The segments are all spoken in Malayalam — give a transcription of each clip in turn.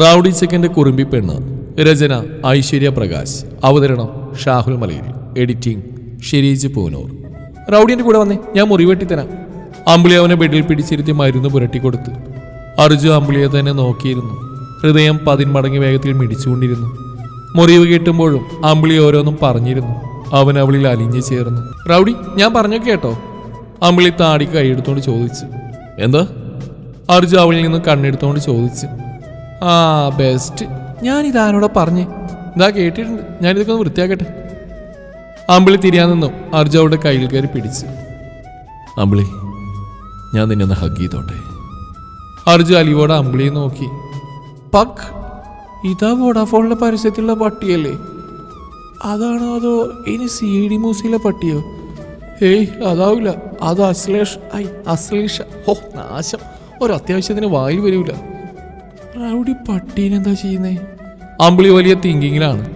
റൗഡി ചെക്കന്റെ കുറുമ്പി പെണ്ണ്. രചന ഐശ്വര്യ പ്രകാശ്. അവതരണം ഷാഹുൽ മലയിൽ എഡിറ്റിംഗ് ഷിരീജ് പൂനൂർ. റൗഡിന്റെ കൂടെ വന്നേ ഞാൻ മുറിവെട്ടിത്തരാം അമ്പിളി അവനെ ബെഡിൽ പിടിച്ചിരുത്തി മരുന്ന് പുരട്ടിക്കൊടുത്ത്. അർജു അമ്പിളിയെ തന്നെ നോക്കിയിരുന്നു. ഹൃദയം പതിന്മടങ്ങി വേഗത്തിൽ മിടിച്ചുകൊണ്ടിരുന്നു. മുറിവ് കിട്ടുമ്പോഴും അമ്പിളി ഓരോന്നും പറഞ്ഞിരുന്നു. അവൻ അവളിൽ അലിഞ്ഞു ചേർന്നു. റൗഡി ഞാൻ പറഞ്ഞു കേട്ടോ? അമ്പിളി താടി കൈയെടുത്തോണ്ട് ചോദിച്ചു. എന്താ? അർജു അവളിൽ നിന്ന് കണ്ണെടുത്തോണ്ട് ചോദിച്ചു. ആ ബെസ്റ്റ് ഞാൻ ഇതാരോട് പറഞ്ഞേ? ഇതാ കേട്ടിട്ടുണ്ട്. ഞാനിതൊക്കെ ഒന്ന് വൃത്തിയാക്കട്ടെ. അമ്പിളി തിരിയാൻ നിന്നു. അർജു കയ്യിൽ കയറി പിടിച്ചു. അമ്പിളി ഞാൻ നിന്നെ ഒന്ന് ഹഗ് ചെയ്തോട്ടെ. അർജു അലിവോടെ അമ്പിളിയെ നോക്കി. പക് ഇതാ വോഡാഫോണിലെ പരസ്യത്തിലുള്ള പട്ടിയല്ലേ? അതാണോ അതോ ഇനി സി ഡി മൂസിയിലെ പട്ടിയോ? ഏയ് അതാവില്ല. അത് അശ്ലേഷ് ഐ അശ്ലേഷ. ഓ നാശം. ഒരു അത്യാവശ്യത്തിന് വായിൽ വരൂല. റൗഡി പട്ടീനെന്താ ചെയ്യുന്നേ? അമ്പിളി വലിയ തിങ്കിങ്ങിലാണ്.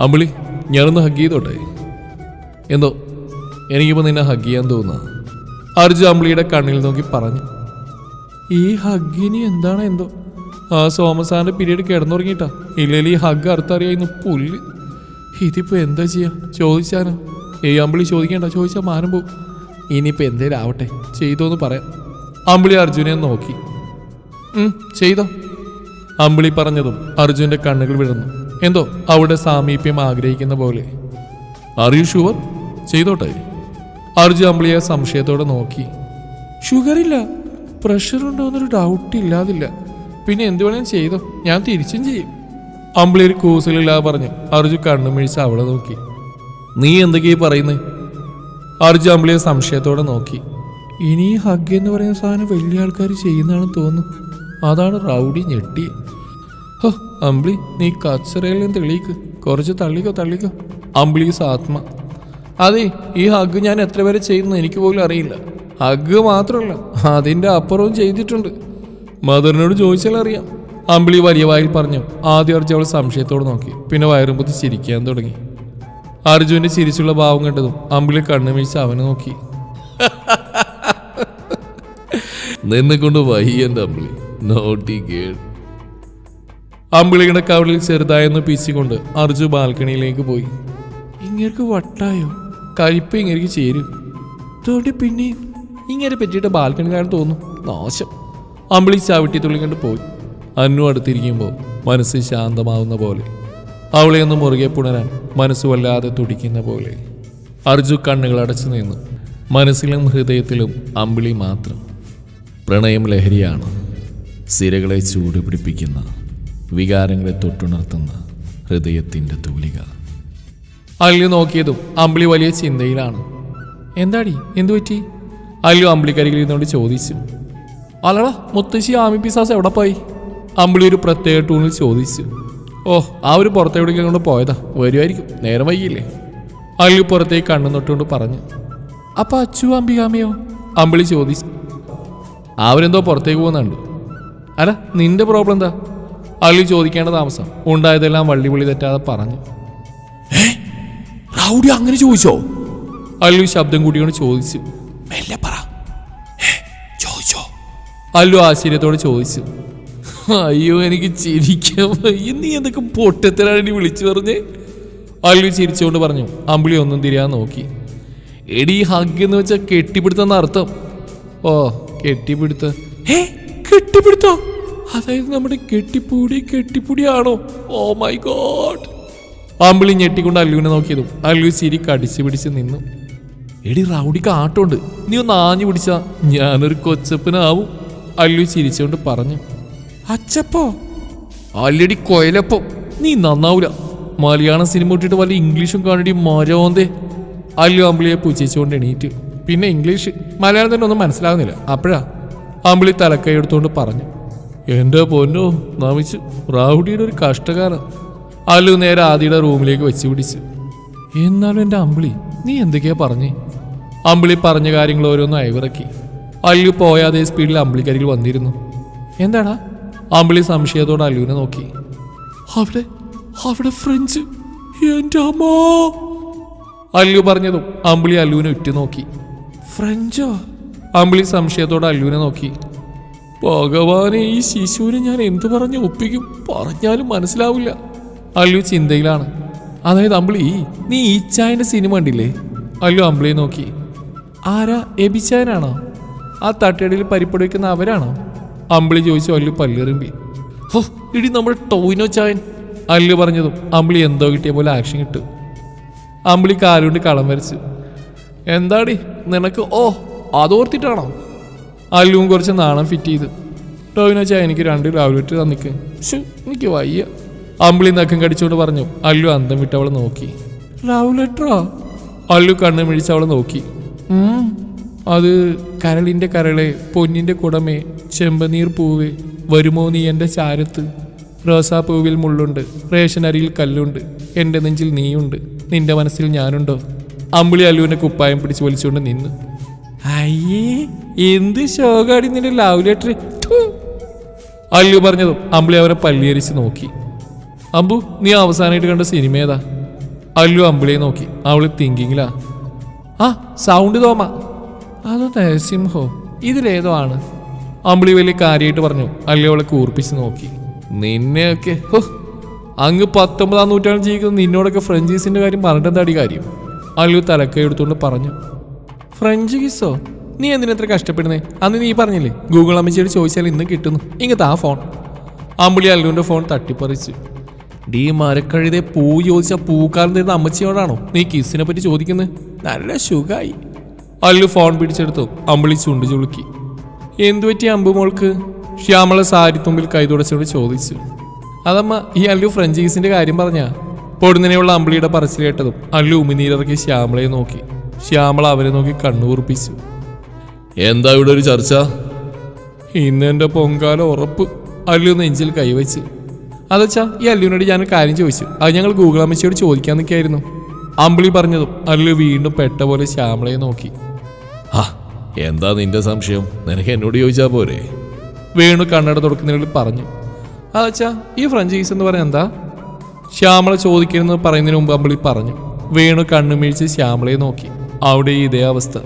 അമ്പിളി ഞാനൊന്ന് ഹഗ് ചെയ്തോട്ടെ? എന്തോ എനിക്കിപ്പോൾ നിന്നെ ഹഗ് ചെയ്യാൻ തോന്നുന്നു അർജു അമ്പിളിയുടെ കണ്ണിൽ നോക്കി പറഞ്ഞു. ഈ ഹഗ്ഗിനി എന്താണ് എന്തോ? ആ സോമസാറിന്റെ പീരീഡ് കിടന്നുറങ്ങിയിട്ടാ. ഇല്ലെങ്കിൽ ഈ ഹഗ് അർത്ഥറിയായിരുന്നു പുല്ല്. ഇതിപ്പോൾ എന്താ ചെയ്യാ? ചോദിച്ചാനോ. ഏയ് അമ്പിളി ചോദിക്കണ്ട. ചോദിച്ചാൽ മാനം പോവും. ഇനിയിപ്പോ എന്തേലും ആവട്ടെ. ചെയ്തോന്ന് പറയാം. അമ്പിളി അർജുനെ നോക്കി. ചെയ്തോ. അമ്പിളി പറഞ്ഞതും അർജുന്റെ കണ്ണുകൾ വിഴുന്നു എന്തോ അവിടെ സാമീപ്യം ആഗ്രഹിക്കുന്ന പോലെ. അറിയൂ ഷുവർ ചെയ്തോട്ടെ. അർജു അമ്പിളിയെ സംശയത്തോടെ നോക്കി. ഷുഗർ ഇല്ല. പ്രഷർ ഉണ്ടോ എന്നൊരു ഡൗട്ട് ഇല്ലാതില്ല. പിന്നെ എന്ത് വേണേലും ചെയ്തോ. ഞാൻ തിരിച്ചും ചെയ്യും. അമ്പിളി ഒരു കൂസലില്ലാതെ പറഞ്ഞു. അർജു കണ്ണു മിഴിച്ച് അവളെ നോക്കി. നീ എന്തൊക്കെയാ പറയുന്നേ? അർജു അമ്പിളിയെ സംശയത്തോടെ നോക്കി. ഇനി ഹഗ് എന്ന് പറയുന്ന സാധനം വലിയ ആൾക്കാർ ചെയ്യുന്നതാണെന്ന് തോന്നുന്നു. അതാണ് റൗഡി ഞെട്ടി. ഹോ അമ്പിളി നീ കച്ചറയിൽ നിന്ന് തെളിയിക്ക്. കുറച്ച് തള്ളിക്കോ തള്ളിക്കോ. അമ്പിളി ആത്മ അതെ ഈ ഹഗ് ഞാൻ എത്ര വരെ ചെയ്യുന്നു എനിക്ക് പോലും അറിയില്ല. ഹഗ് മാത്രമല്ല അതിന്റെ അപ്പുറവും ചെയ്തിട്ടുണ്ട്. മദറിനോട് ചോദിച്ചാൽ അറിയാം. അമ്പിളി വലിയ വായിൽ പറഞ്ഞു ആദ്യം അർജുൻ അവൾ സംശയത്തോട് നോക്കി പിന്നെ വയറും പൊത്തി ചിരിക്കാൻ തുടങ്ങി. അർജുവിന്റെ ചിരിച്ചുള്ള ഭാവം കണ്ടതും അമ്പിളി കണ്ണു വീഴ്ച അവനെ നോക്കി. നിന്നെ കൊണ്ട് വയ്യന്റെ അമ്പിളി. നോട്ടി കേൾ അമ്പിളിയുടെ കവളിൽ ചെറുതായെന്ന് പീച്ചിക്കൊണ്ട് അർജു ബാൽക്കണിയിലേക്ക് പോയി. ഇങ്ങേർക്ക് വട്ടായോ? കഴിപ്പ് ഇങ്ങേർക്ക് ചേരും. തോണ്ടി പിന്നെ ഇങ്ങനെ പറ്റിയിട്ട് ബാൽക്കണിയിലാണ് തോന്നും. നാശം. അമ്പിളി ചവിട്ടി തുള്ളി കണ്ട് പോയി. അന്നു അടുത്തിരിക്കുമ്പോൾ മനസ്സ് ശാന്തമാവുന്ന പോലെ. അവളെ ഒന്ന് മുറുകെ പുണരാൻ മനസ്സ് വല്ലാതെ തുടിക്കുന്ന പോലെ. അർജു കണ്ണുകൾ അടച്ചു നിന്നു. മനസ്സിലും ഹൃദയത്തിലും അമ്പിളി മാത്രം. പ്രണയം ലഹരിയാണ്. സിരകളെ ചൂടുപിടിപ്പിക്കുന്ന വികാരങ്ങളെ തൊട്ടുണർത്തുന്ന ഹൃദയത്തിന്റെ തൂലിക. അല്ലു നോക്കിയതും അമ്പിളി വലിയ ചിന്തയിലാണ്. എന്താടി? എന്തു പറ്റി? അല്ലു അമ്പിളിക്കരികിൽ ഇരുന്നുകൊണ്ട് ചോദിച്ചു. അല്ലടാ മുത്തശ്ശി ആമി പിസാസ് എവിടെ പോയി? അമ്പിളി ഒരു പ്രത്യേക ടൂണിൽ ചോദിച്ചു. ഓ ആ ഒരു പുറത്തെവിടേക്കും കൊണ്ട് പോയതാ. വരുമായിരിക്കും നേരം വൈകിയില്ലേ? അല്ലു പുറത്തേക്ക് കണ്ണു തൊട്ടുകൊണ്ട് പറഞ്ഞു. അപ്പൊ അച്ചു അമ്പികാമിയോ അമ്പിളി ചോദിച്ചു. അവരെന്തോ പുറത്തേക്ക് പോകുന്നുണ്ട്. അല്ല നിന്റെ പ്രോബ്ലം എന്താ? അല്ലു ചോദിക്കേണ്ട താമസം. ഉണ്ടായതെല്ലാം വള്ളി വിളി തെറ്റാതെ പറഞ്ഞു. റൗഡി അങ്ങനെ ചോദിച്ചോ? അല്ലു ശബ്ദം കൂട്ടിയോണ്ട് ചോദിച്ചു. മെല്ലെ പറ. "ഏ, ചോദിച്ചോ? അല്ലു ആശ്ചര്യത്തോടെ ചോദിച്ചു. അയ്യോ എനിക്ക് ചിരിക്കാൻ വയ്യ. നീ എന്തൊക്കെ പൊട്ടത്തിലാണ് നീ വിളിച്ചു പറഞ്ഞേ? അല്ലു ചിരിച്ചുകൊണ്ട് പറഞ്ഞു. അമ്പിളി ഒന്നും തിരിയാൻ നോക്കി. എടി ഹഗ് എന്ന് വെച്ചാൽ കെട്ടിപ്പിടുത്തെന്ന അർത്ഥം ഓ കെട്ടിപ്പിടുത്ത. ഹേ കെട്ടിപ്പിടുത്തോ? അതായത് നമ്മുടെ കെട്ടിപ്പൂടി കെട്ടിപ്പൂടിയാണോ? ഓ മൈ ഗോഡ് ആമ്പിളി ഞെട്ടിക്കൊണ്ട് അല്ലുവിനെ നോക്കിയതും അല്ലു ചിരി കടിച്ചു പിടിച്ച് നിന്നു. എടി റൗഡിക്ക് ആട്ടമുണ്ട് നീ ഒന്ന് ആഞ്ഞു പിടിച്ചാ ഞാനൊരു കൊച്ചപ്പനാവും. അല്ലു ചിരിച്ചുകൊണ്ട് പറഞ്ഞു. അച്ചപ്പോ? അല്ലടി കൊയലപ്പോ നീ നന്നാവൂല. മലയാളം സിനിമ ഇട്ടിട്ട് വല്ല ഇംഗ്ലീഷും കാണടി മരോന്തേ. അല്ലു അമ്പിളിയെ പൂച്ചിച്ചുകൊണ്ട് എണീറ്റ്. പിന്നെ ഇംഗ്ലീഷ് മലയാളം തന്നെ ഒന്നും മനസ്സിലാകുന്നില്ല അപ്പോഴാ അമ്പിളി തലക്കൈ എടുത്തുകൊണ്ട് പറഞ്ഞു. എന്റെ പൊന്നോ നമിച്ചു റാവുഡിയുടെ ഒരു കഷ്ടകാലം. അല്ലു നേരെ ആദിയുടെ റൂമിലേക്ക് വെച്ച് പിടിച്ചു. എന്നാലും എന്റെ അമ്പിളി നീ എന്തൊക്കെയാ പറഞ്ഞേ? അമ്പിളി പറഞ്ഞ കാര്യങ്ങൾ ഓരോന്നും അയവിറക്കി. അല്ലു പോയ അതേ സ്പീഡിൽ അമ്പിളിക്കരികിൽ വന്നിരുന്നു. എന്താടാ? അമ്പിളി സംശയത്തോടെ അല്ലുവിനെ നോക്കി. അവിടെ അവിടെ ഫ്രഞ്ച് എന്റെ അമ്മ! അല്ലു പറഞ്ഞതും അമ്പിളി അല്ലുവിനെ ഉറ്റുനോക്കി. ഫ്രഞ്ചോ? അമ്പിളി സംശയത്തോടെ അല്ലുവിനെ നോക്കി. ഭഗവാനെ ഈ ശിശുവിനെ ഞാൻ എന്തു പറഞ്ഞു ഒപ്പിക്കും? പറഞ്ഞാലും മനസ്സിലാവില്ല. അല്ലു ചിന്തയിലാണ്. അതായത് അമ്പിളി നീ ഈച്ചായന്റെ സിനിമ കണ്ടില്ലേ? അല്ലു അമ്പിളിയെ നോക്കി. ആരാ? എബിച്ചായനാണോ? ആ തട്ടടിയിൽ പരിപ്പടി വെക്കുന്ന അവരാണോ? അമ്പിളി ചോദിച്ചു അല്ലു പല്ലിറുമ്പി. ഹോ ഇടി നമ്മുടെ ടോയിനോ ചായൻ. അല്ലു പറഞ്ഞതും അമ്പിളി എന്തോ കിട്ടിയ പോലെ ആക്ഷൻ കിട്ടു അമ്പിളി കാലുകൊണ്ട് കളം വരച്ചു. എന്താടി നിനക്ക് ഓ അതോർത്തിട്ടാണോ? അല്ലുവും കുറച്ച് നാണം ഫിറ്റ് ചെയ്ത്. ടോവിനെ വെച്ചാൽ എനിക്ക് രണ്ട് രാവിലെ തന്നിക്ക്. ശ്ശു, എനിക്ക് വയ്യ. അമ്പിളി നഖം കടിച്ചുകൊണ്ട് പറഞ്ഞു അല്ലു അന്തം വിട്ട് അവളെ നോക്കി. രാവിലെട്രോ അല്ലു കണ്ണ് മിഴിച്ച് അവളെ നോക്കി. "ഉം, അത് കരളിന്റെ കരളെ പൊന്നിന്റെ കുടമേ ചെമ്പനീർ പൂവേ വരുമോ നീ എന്റെ ചാരത്ത്? റോസാപ്പൂവിൽ മുള്ളുണ്ട് റേഷൻ അരിയിൽ കല്ലുണ്ട് എന്റെ നെഞ്ചിൽ നീയുണ്ട് നിന്റെ മനസ്സിൽ ഞാനുണ്ടോ? അമ്പിളി അല്ലുവിനെ കുപ്പായം പിടിച്ച് വലിച്ചുകൊണ്ട് നിന്നു. അയ്യേ എന്ത് ശോകാടി നിന്റെ ലവ് ലെറ്റർ അല്ലു പറഞ്ഞതും അമ്പിളി അവരെ പല്ലിയരിച്ച് നോക്കി. അമ്പു നീ അവസാനമായിട്ട് കണ്ട സിനിമ ഏതാ? അല്ലു അമ്പിളിയെ നോക്കി. അവൾ തിങ്കിങ്ങിലാ ആ സൗണ്ട് തോമ. അത് നരസിംഹോ? ഇതിലേതോ ആണ്. അമ്പിളി വലിയ കാര്യമായിട്ട് പറഞ്ഞു. അല്ലു അവളെ കൂർപ്പിച്ച് നോക്കി. നിന്നെയൊക്കെ ഹോ. അങ്ങ് പത്തൊമ്പതാം നൂറ്റാണ്ടിൽ ജീവിക്കുന്ന നിന്നോടൊക്കെ ഫ്രഞ്ചീസിന്റെ കാര്യം പറഞ്ഞിട്ടെന്താടി കാര്യം? അല്ലു തലക്കൈ എടുത്തുകൊണ്ട് പറഞ്ഞു. ഫ്രഞ്ച് കിസ്സോ? നീ എന്തിനത്ര കഷ്ടപ്പെടുന്നേ? അന്ന് നീ പറഞ്ഞില്ലേ ഗൂഗിൾ അമ്മച്ചിയോട് ചോദിച്ചാൽ ഇന്ന് കിട്ടുന്നു. ഇങ്ങനത്തെ ആ ഫോൺ. അമ്പിളി അല്ലുവിന്റെ ഫോൺ തട്ടിപ്പറിച്ചു. ഡീ മരക്കഴുതെ പൂ ചോദിച്ച പൂക്കാലം തരുന്ന അമ്മച്ചിയോടാണോ നീ കിസ്സിനെ പറ്റി ചോദിക്കുന്നത് നല്ല സുഖമായി അല്ലു ഫോൺ പിടിച്ചെടുത്തു. അമ്പിളി ചുണ്ടു ചുളുക്കി. എന്തു പറ്റി അമ്പു മോൾക്ക്? ശ്യാമള സാരിത്തുമ്പിൽ കൈതുടച്ചോട് ചോദിച്ചു. അതമ്മ ഈ അല്ലു ഫ്രഞ്ച് കീസിന്റെ കാര്യം പറഞ്ഞാ? പൊടുന്നനെയുള്ള അമ്പിളിയുടെ പറച്ചിൽ കേട്ടതും അല്ലു ഉമിനീരിറക്കി ശ്യാമളയെ നോക്കി. ശ്യാമള അവരെ നോക്കി കണ്ണുകുറിപ്പിച്ചു എന്താ ഇവിടെ ഒരു ചർച്ച? ഇന്ന് എന്റെ പൊങ്കാല ഉറപ്പ് അല്ലു നെഞ്ചിൽ കൈവച്ച്. അതച്ചാ ഈ അല്ലുവിനോട് ഞാൻ കാര്യം ചോദിച്ചു. അത് ഞങ്ങൾ ഗൂഗിൾ അമ്മച്ചിയോട് ചോദിക്കാൻ നിൽക്കായിരുന്നു. അമ്പിളി പറഞ്ഞതും അല്ലു വീണ്ടും പെട്ട പോലെ ശ്യാമളയെ നോക്കി. ആ എന്താ നിന്റെ സംശയം? നിനക്ക് എന്നോട് ചോദിച്ചാ പോരെ? വേണു കണ്ണട തുടക്കുന്നതിൽ പറഞ്ഞു. അതച്ചാ ഈ ഫ്രഞ്ചൈസ് എന്ന് പറഞ്ഞ എന്താ? ശ്യാമള ചോദിക്കരുതെന്ന് പറയുന്നതിന് മുമ്പ് അമ്പിളി പറഞ്ഞു. വീണു കണ്ണുമീഴ്ച ശ്യാമളയെ നോക്കി. അവിടെ ഇതേ അവസ്ഥ.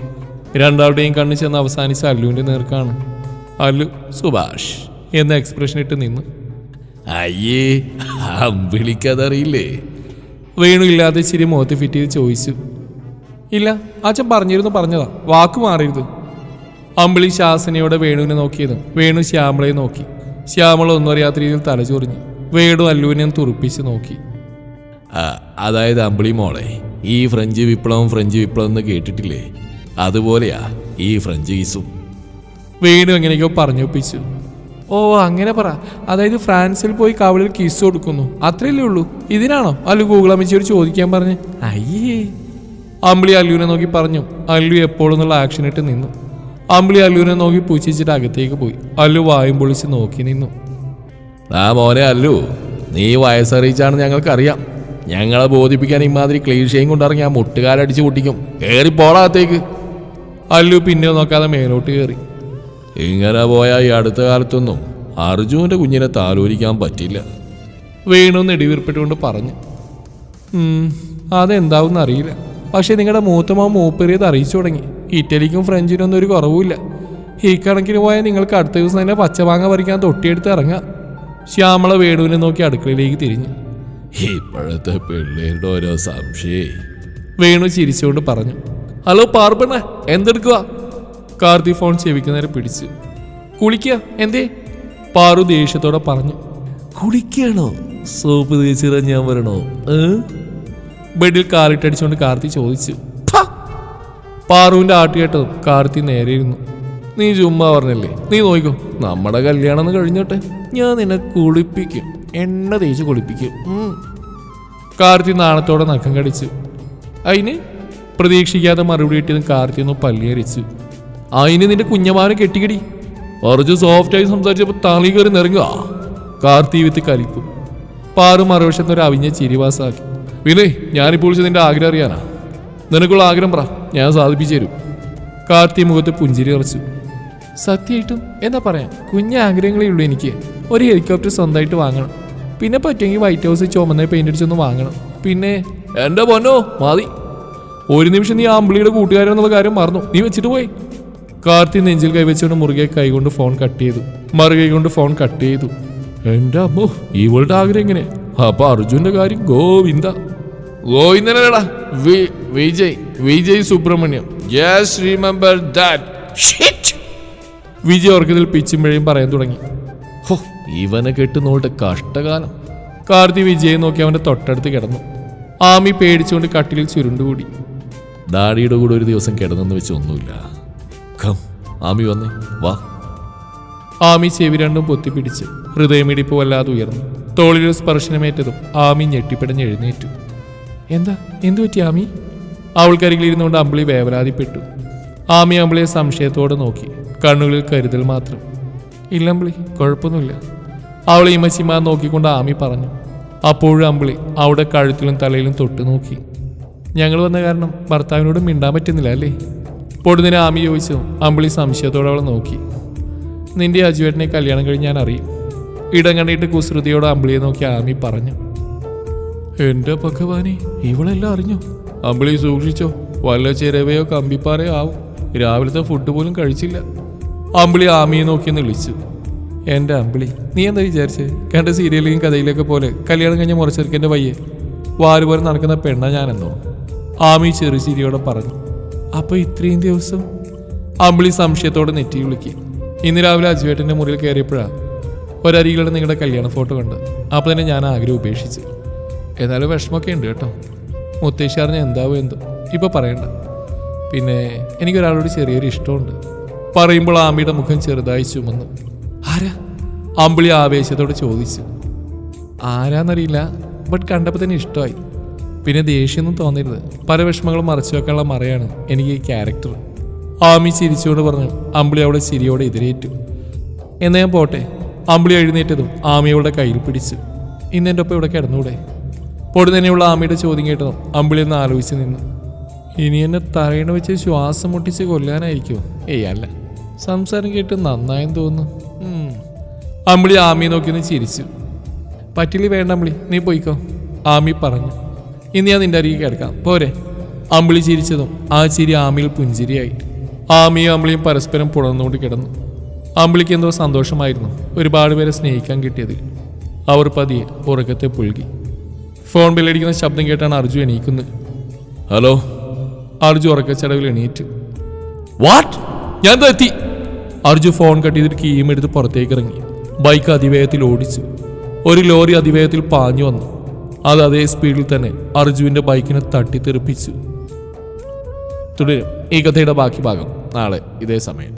രണ്ടാളുടെയും കണ്ണ് ചെന്ന് അവസാനിച്ച അല്ലുവിന്റെ നേർക്കാണ്. അല്ലു സുഭാഷ് എന്ന എക്സ്പ്രഷൻ ഇട്ട് നിന്ന്. അയ്യേ വിളിക്കാതറിയില്ലേ? വേണു ഇല്ലാതെ ചിരി മുഖത്ത് ഫിറ്റ് ചെയ്ത് ചോദിച്ചു. ഇല്ല അച്ഛൻ പറഞ്ഞിരുന്നു പറഞ്ഞതാ. വാക്ക് മാറരുത്. അമ്പിളി ശാസനയോടെ വേണുവിനെ നോക്കിയതും. വേണു ശ്യാമളയെ നോക്കി. ശ്യാമള ഒന്നും അറിയാത്ത രീതിയിൽ തലചൊറിഞ്ഞു. വേണു അല്ലുവിനെ തുറപ്പിച്ച് നോക്കി. അതായത് അമ്പിളി മോളെ ഈ ഫ്രഞ്ച് വിപ്ലവം ഫ്രഞ്ച് വിപ്ലവം എന്ന് കേട്ടിട്ടില്ലേ? അതുപോലെയാ ഈ ഫ്രഞ്ച് കീസും വീണ്ടും എങ്ങനെയൊക്കെയോ പറഞ്ഞൊപ്പിച്ചു. ഓ അങ്ങനെ പറ. അതായത് ഫ്രാൻസിൽ പോയി കവളിൽ കിസ് കൊടുക്കുന്നു. അത്രയല്ലേ ഉള്ളൂ. ഇതിനാണോ? അല്ലു ഗൂഗിൾ അമ്മച്ചിയോട് ചോദിക്കാൻ പറഞ്ഞ്. അയ്യേ. അമ്പിളി അല്ലുവിനെ നോക്കി പറഞ്ഞു. അല്ലു എപ്പോഴും എന്നുള്ള ആക്ഷൻ ഇട്ട് നിന്നു. അമ്പിളി അല്ലുവിനെ നോക്കി പൂച്ചിച്ചിട്ട് അകത്തേക്ക് പോയി. അല്ലു വായും പൊളിച്ച് നോക്കി നിന്നു. ആ മോനെ അല്ലു. നീ വയസ്സറിയിച്ചാണ് ഞങ്ങൾക്കറിയാം. ഞങ്ങളെ ബോധിപ്പിക്കാൻ ഇമാതിരി ക്ലീഷയും കൊണ്ടിറങ്ങി ആ മുട്ടുകാലടിച്ച് പൊട്ടിക്കും. കയറി പോളാകത്തേക്ക് അല്ലു പിന്നെ നോക്കാതെ മേലോട്ട് കയറി ഇങ്ങനെ പോയാൽ ഈ അടുത്ത കാലത്തൊന്നും അർജുന്റെ കുഞ്ഞിനെ താലോലിക്കാൻ പറ്റില്ല. വേണു നെടിവീർപ്പിട്ടുകൊണ്ട് പറഞ്ഞു. "ഉം, അതെന്താവും അറിയില്ല. പക്ഷെ നിങ്ങളുടെ മൂത്തമാവ് മൂപ്പേറിയത് അറിയിച്ചു തുടങ്ങി. ഇറ്റലിക്കും ഫ്രഞ്ചിനും ഒന്നും ഒരു കുറവുമില്ല. ഈ കണക്കിന് പോയാൽ നിങ്ങൾക്ക് അടുത്ത ദിവസം തന്നെ പച്ചമാങ്ങ പറിക്കാൻ തൊട്ടിയെടുത്ത് ഇറങ്ങാം. ശ്യാമള വേണുവിനെ നോക്കി അടുക്കളയിലേക്ക് തിരിഞ്ഞു. ഇപ്പോഴത്തെ പിള്ളേരുടെ ഓരോ സംശയേ. വേണു ചിരിച്ചുകൊണ്ട് പറഞ്ഞു ഹലോ പാർബണ എന്തെടുക്കുക കാർത്തി ഫോൺ ചെവിക്ക് പിടിച്ച്. കുളിക്കുക എന്തേ? പാറു ദേഷ്യത്തോടെ പറഞ്ഞു കുളിക്കണോ? സോപ്പ് തേച്ചിറ ഞാൻ വരണോ? ബെഡിൽ കാലിട്ടടിച്ചുകൊണ്ട് കാർത്തി ചോദിച്ചു! പാറുവിന്റെ ആട്ടുകേട്ടതും കാർത്തി നേരെ ഇരുന്നു. നീ ചുമ്മാ പറഞ്ഞല്ലേ? നീ നോക്കിക്കോ നമ്മുടെ കല്യാണം കഴിഞ്ഞോട്ടെ. ഞാൻ നിന്നെ കുളിപ്പിക്കും. എണ്ണ തേച്ച് കുളിപ്പിക്കും. കാർത്തി നാണത്തോടെ നഖം കടിച്ചു. അതിന് പ്രതീക്ഷിക്കാതെ മറുപടി കിട്ടിയതും കാർത്തി ഒന്ന് പല്ലിയരിച്ചു അതിന് നിന്റെ കുഞ്ഞമാനെ കെട്ടിക്കിടി. കുറച്ച് സോഫ്റ്റായി സംസാരിച്ചപ്പോൾ തളി കയറി നിറങ്ങുക. കാർത്തി വിത്ത് കലിപ്പു. പാറു മറുവശത്ത് ഒരു അവിഞ്ഞ ചിരിവാസാക്കി പിന്നെ ഞാനിപ്പോൾ വിളിച്ചത് നിന്റെ ആഗ്രഹം അറിയാനാ. നിനക്കുള്ള ആഗ്രഹം പറ ഞാൻ സാധിപ്പിച്ചു തരും. കാർത്തി മുഖത്ത് പുഞ്ചിരി ഉറച്ചു സത്യമായിട്ടും എന്താ പറയാ കുഞ്ഞ ആഗ്രഹങ്ങളേ ഉള്ളൂ എനിക്ക്. ഒരു ഹെലികോപ്റ്റർ സ്വന്തമായിട്ട് വാങ്ങണം. പിന്നെ പറ്റുമെങ്കിൽ വൈറ്റ് ഹൗസ് ചുമന്ന പെയിന്റ് അടിച്ചൊന്ന് വാങ്ങണം. പിന്നെ എന്റെ പൊന്നോ മതി. ഒരു നിമിഷം നീ ആമ്പിളിയുടെ കൂട്ടുകാരെന്നുള്ള കാര്യം മറന്നു. നീ വെച്ചിട്ട് പോയി. കാർത്തി നെഞ്ചിൽ കൈവച്ചുകൊണ്ട് മുറുകെ കൈകൊണ്ട് ഫോൺ കട്ട് ചെയ്തു. മറുകൈ കൊണ്ട് ഫോൺ കട്ട് ചെയ്തു. എന്റെ അമ്മോ ഇവളുടെ ആഗ്രഹം എങ്ങനെ? അപ്പൊ അർജുന്റെ കാര്യം Govinda. ഗോവിന്ദനടാ Vijay Vijay Subrahmanyam. Just remember that Vijay ഓർക്കതിൽ പിച്ചും പിഴയും പറയാൻ തുടങ്ങി. ഹോ ഇവനെ കെട്ട് നോട്ട് കഷ്ടകാലം. കാർത്തി വിജയൻ നോക്കി അവന്റെ തൊട്ടടുത്ത് കിടന്നു. ആമി പേടിച്ചുകൊണ്ട് കട്ടിലിൽ ചുരുണ്ടുകൂടി. ഡാഡിയുടെ കൂടെ ഒരു ദിവസം കിടന്നെന്ന് വെച്ച് ഒന്നുമില്ല. കം ആമി വന്നേ വാ. ആമി ചെവി രണ്ടും പൊത്തിപ്പിടിച്ച് ഹൃദയമിടിപ്പ് വല്ലാതെ ഉയർന്നു. തോളിലൊരു സ്പർശനമേറ്റതും ആമി ഞെട്ടിപ്പിടഞ്ഞ് എഴുന്നേറ്റു. എന്താ എന്തു പറ്റി ആമി? അവൾക്കരികിലിരുന്നുകൊണ്ട് അമ്പിളി വേവലാതിപ്പെട്ടു. ആമി അമ്പിളിയെ സംശയത്തോടെ നോക്കി കണ്ണുകളിൽ കരുതൽ മാത്രം. ഇല്ല അമ്പിളി കുഴപ്പമൊന്നുമില്ല. അവളെ ഇമച്ചിമാ നോക്കിക്കൊണ്ട് ആമി പറഞ്ഞു. അപ്പോഴും അമ്പിളി അവിടെ കഴുത്തിലും തലയിലും തൊട്ട് നോക്കി. ഞങ്ങൾ വന്ന കാരണം ഭർത്താവിനോട് മിണ്ടാൻ പറ്റുന്നില്ല അല്ലേ? പൊടുന്നതിന് ആമി ചോദിച്ചു അമ്പിളി സംശയത്തോടെ അവളെ നോക്കി. നിന്റെ അജുവേട്ടനെ കല്യാണം കഴിഞ്ഞ് ഞാൻ അറിയും. ഇടം കണ്ടിട്ട് കുസൃതിയോട് അമ്പിളിയെ നോക്കി ആമി പറഞ്ഞു. എന്റെ ഭഗവാനെ ഇവളെല്ലാം അറിഞ്ഞു? അമ്പിളി സൂക്ഷിച്ചോ വല്ല ചിരവയോ കമ്പിപ്പാറയോ ആവും. രാവിലത്തെ ഫുഡ് പോലും കഴിച്ചില്ല. അമ്പിളി ആമിയെ നോക്കി വിളിച്ചു. എന്റെ അമ്പിളി നീ എന്താ വിചാരിച്ചേ? കണ്ട സീരിയലിലും കഥയിലൊക്കെ പോലെ കല്യാണം കഴിഞ്ഞ മുറച്ചെറുക്കന്റെ പയ്യെ വാൽ പോലെ നടക്കുന്ന പെണ്ണ ഞാനെന്നോ? ആമി ചെറു ചിരിയോടെ പറഞ്ഞു. അപ്പോൾ ഇത്രയും ദിവസം? അമ്പിളി സംശയത്തോടെ നെറ്റി വിളിക്കി. ഇന്ന് രാവിലെ അജുവേട്ടന്റെ മുറിയിൽ കയറിയപ്പോഴാ ഒരരികളുടെ നിങ്ങളുടെ കല്യാണ ഫോട്ടോ കണ്ട്. അപ്പോൾ തന്നെ ഞാൻ ആഗ്രഹം ഉപേക്ഷിച്ചു. എന്നാലും വിഷമമൊക്കെ ഉണ്ട് കേട്ടോ. മുത്തേശ്ശാറിന് എന്താവും എന്തോ. ഇപ്പോൾ പറയണ്ട. പിന്നെ എനിക്കൊരാളോട് ചെറിയൊരു ഇഷ്ടമുണ്ട്. പറയുമ്പോൾ ആമിയുടെ മുഖം ചെറുതായി ചുമന്നു. ആരാ? അമ്പിളി ആവേശത്തോട് ചോദിച്ചു. ആരാന്നറിയില്ല ബട്ട് കണ്ടപ്പോൾ തന്നെ ഇഷ്ടമായി. പിന്നെ ദേഷ്യമൊന്നും തോന്നരുത്. പല വിഷമങ്ങളും മറച്ചു വെക്കാനുള്ള മറയാണ് എനിക്ക് ഈ ക്യാരക്ടർ ആമി ചിരിച്ചുകൊണ്ട് പറഞ്ഞു അമ്പിളി അവളെ ചിരിയോടെ എതിരേറ്റു. എന്നാ ഞാൻ പോട്ടെ? അമ്പിളി എഴുന്നേറ്റതും ആമി അവളുടെ കയ്യിൽ പിടിച്ചു. ഇന്ന് എന്റെ ഒപ്പം ഇവിടെ കിടന്നൂടെ? പൊടി തന്നെയുള്ള ആമിയുടെ ചോദ്യം കേട്ടതും അമ്പിളി ഒന്ന് ആലോചിച്ച് നിന്നു. ഇനി എന്നെ തറയണ വെച്ച് ശ്വാസം മുട്ടിച്ച് കൊല്ലാനായിരിക്കും ഏയ് അല്ല. സംസാരം കേട്ട് നന്നായെന്ന് തോന്നുന്നു. അമ്പിളി ആമി നോക്കി ഒന്ന് ചിരിച്ചു. പറ്റില്ല വേണ്ട അമ്പിളി നീ പോയിക്കോ. ആമി പറഞ്ഞു. ഇന്ന് ഞാൻ നിന്റെ അരികെ കിടക്കാം. പോരെ. അമ്പിളി ചിരിച്ചതും ആ ചിരി ആമിയിൽ പുഞ്ചിരിയായി. ആമിയും അമ്പിളിയും പരസ്പരം പുണർന്നുകൊണ്ട് കിടന്നു. അമ്പിളിക്ക് എന്തോ സന്തോഷമായിരുന്നു ഒരുപാട് പേരെ സ്നേഹിക്കാൻ കിട്ടിയതിൽ അവർ പതിയെ ഉറക്കത്തെ പുൽകി. ഫോൺ ബില്ലടിക്കുന്ന ശബ്ദം കേട്ടാണ് അർജു എണീക്കുന്നത്. ഹലോ. അർജു ഉറക്കച്ചടവിൽ എണീറ്റ്. വാട്ട് ഞാൻ എത്തി അർജു ഫോൺ കട്ട് ചെയ്തിട്ട് കീയും എടുത്ത് പുറത്തേക്ക് ഇറങ്ങി. ബൈക്ക് അതിവേഗത്തിൽ ഓടിച്ചു ഒരു ലോറി അതിവേഗത്തിൽ പാഞ്ഞു വന്നു. അത് അതേ സ്പീഡിൽ തന്നെ അർജുവിന്റെ ബൈക്കിനെ തട്ടിത്തെറിപ്പിച്ചു. തുടരും. ഈ കഥയുടെ ബാക്കി ഭാഗം നാളെ ഇതേ സമയം.